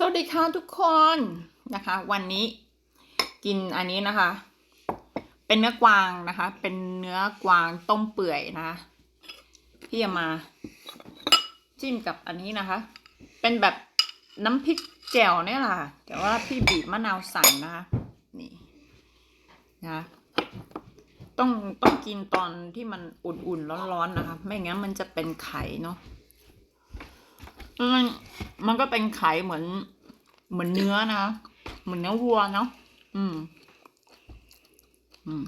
สวัสดีค่ะทุกคนนะคะ วันนี้กินอันนี้นะคะ เป็นเนื้อกวางนะคะ เป็นเนื้อกวางต้มเปื่อยนะคะที่จะมาจิ้มกับอันนี้นะคะ เป็นแบบน้ำพริกแจ่วเนี่ยแหละค่ะแต่ว่าพี่บีบมะนาวใส่นะคะนี่นะต้องต้องกินตอนที่มันอุ่นๆร้อนๆนะคะ ไม่งั้นมันจะเป็นไข่เนาะ มันมันก็เป็นไข่เหมือน เหมือนเนื้อนะเหมือนเนื้อวัวเนาะอืม อืม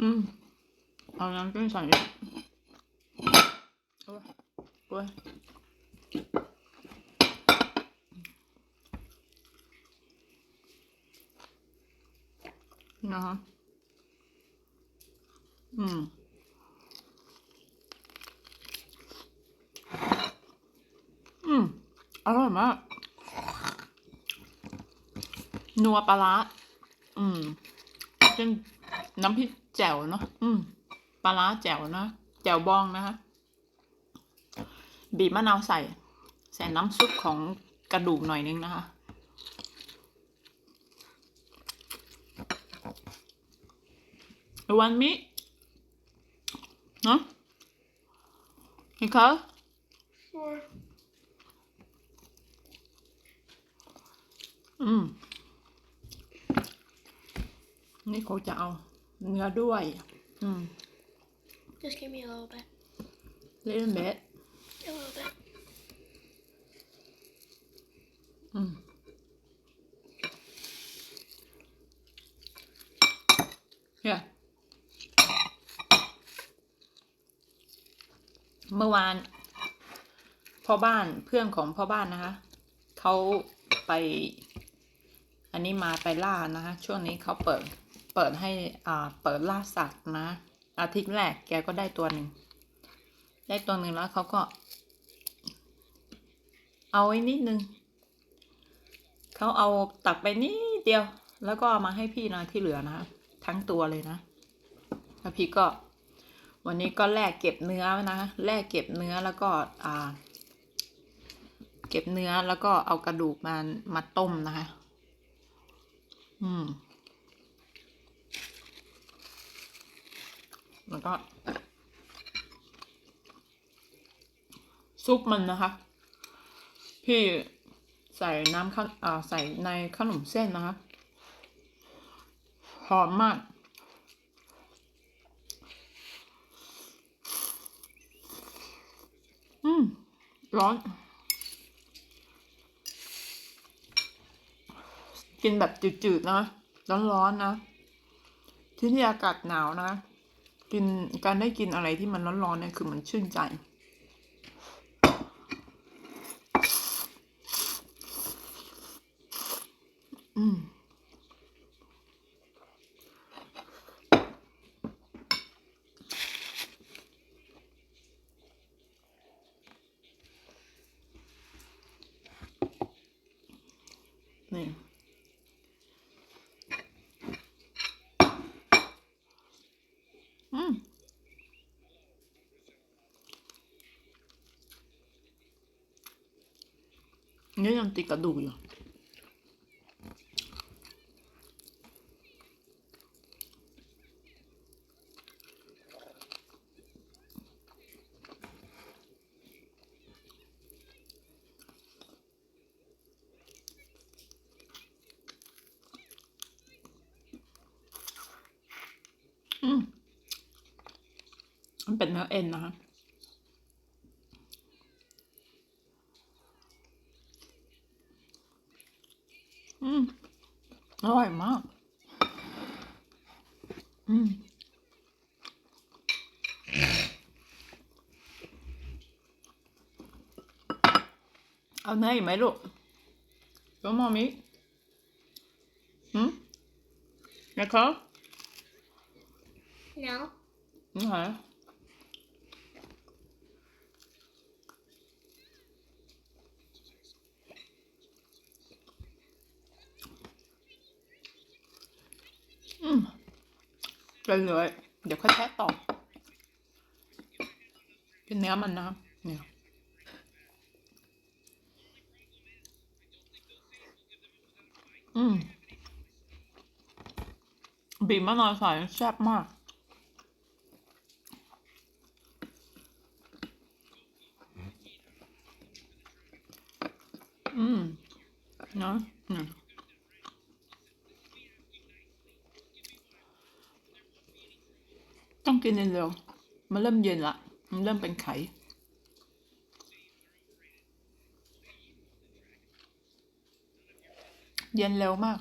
อืมเอาน้ำจิ้มใส่ดิโอ้ยโอ้ยนะคะ อืมอืมอร่อยมาก นัวปลาร้าอืมเป็นน้ำพริกแจ่วเนาะอืมปลาร้าแจ่วนะแจ่วบองนะคะบีบมะนาวใส่ ใส่น้ำซุปของกระดูกหน่อยนึงนะคะ Want me? Huh? Nicole? Sure. อืมนี่เขาจะเอาเนื้อด้วย อืม Just give me a little bit. little bit A little bit. เมื่อวานพ่อบ้านเพื่อนของพ่อบ้านนะคะเขาไป อันนี้มาไปล่านะคะช่วงนี้เขาเปิดเปิดให้อ่าเปิดล่าสัตว์นะ อาทิตย์แรกแกก็ได้ตัวหนึ่งได้ตัวหนึ่งแล้วเขาก็ เอาไว้นิดนึงเขาเอาตักไปนิดเดียว แล้วก็เอามาให้พี่นะที่เหลือนะคะทั้งตัวเลยนะแล้วพี่ก็ วันนี้ก็แลกเก็บเนื้อนะแลกเก็บเนื้อแล้วก็อ่า เก็บเนื้อแล้วก็เอากระดูกมามาต้มนะคะ อืม แล้วก็ ซุปมันนะคะ พี่ใส่น้ำข้าวใส่ในขนมเส้นนะคะหอมมาก อืม ร้อน กินแบบจืดๆนะร้อนๆนะที่นี่อากาศหนาวนะ กินการได้กินอะไรที่มันร้อนๆเนี่ยคือมันชื่นใจอืม นี่ อืม นี่ยังติดกระดูกอยู่อืมมันเป็นเนื้อเอ็นนะคะ อืม อ ร่อยมาก อืมเอาเนื้ออีกไหมลูกแล้วมอมิหืมนะคะ No. นี่ เเลยเลย เดี๋ยวค่อยแทะต่อ เป็นเนื้อมันนะครับเนี่ยอืมบีบมะนาวใส่แซ่บมากอืมเนาะเนี่ยต้อง กินเร็วๆมันเริ่มเย็นละมันเริ่มเป็นไข่เย็นเร็วมาก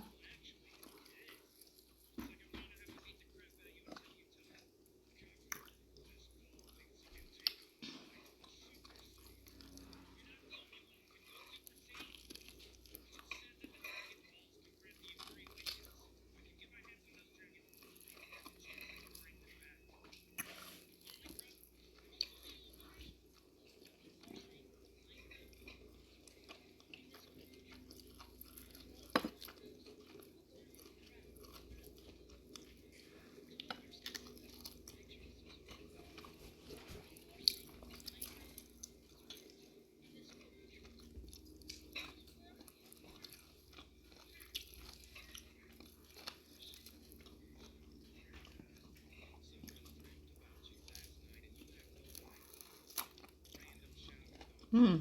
อืม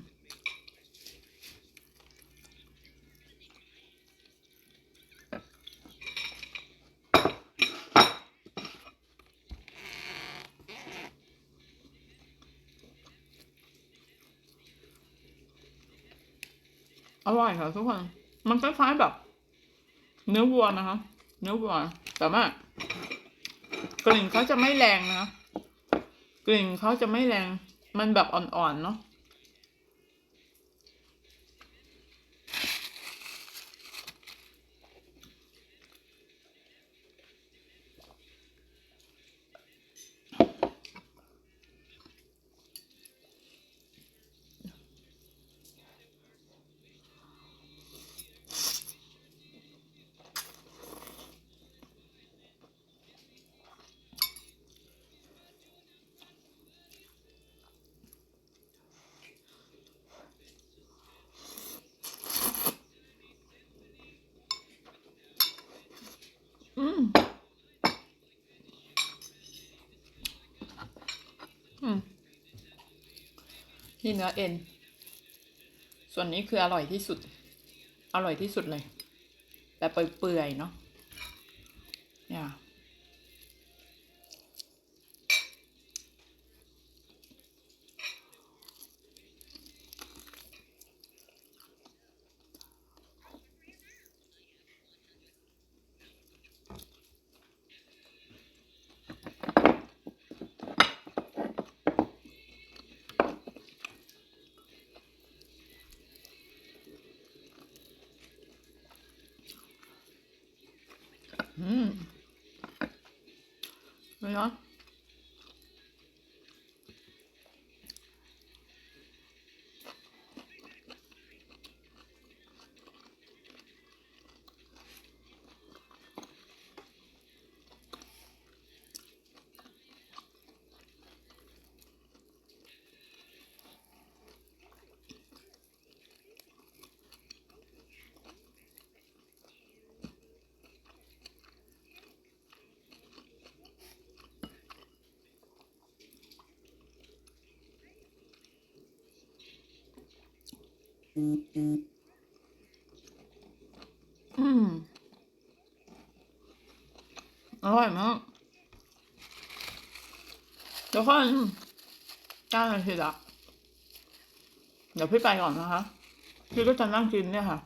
อร่อยค่ะทุกคน มันคล้ายๆแบบ เนื้อวัวนะคะ เนื้อวัว แต่ว่ากลิ่นเขาจะไม่แรงนะคะกลิ่นเขาจะไม่แรง มันแบบอ่อนๆเนาะ อืมอืมนี่เนื้อเอ็น ส่วนนี้คืออร่อยที่สุด อร่อยที่สุดเลยแบบเปื่อยๆเนาะเนี่ย อืม เล อืมอร่อยมากเดี๋ยวค่อยเก้านาทีละเดี๋ยวพี่ไปก่อนนะคะ พี่ก็จะนั่งกินเนี่ยค่ะ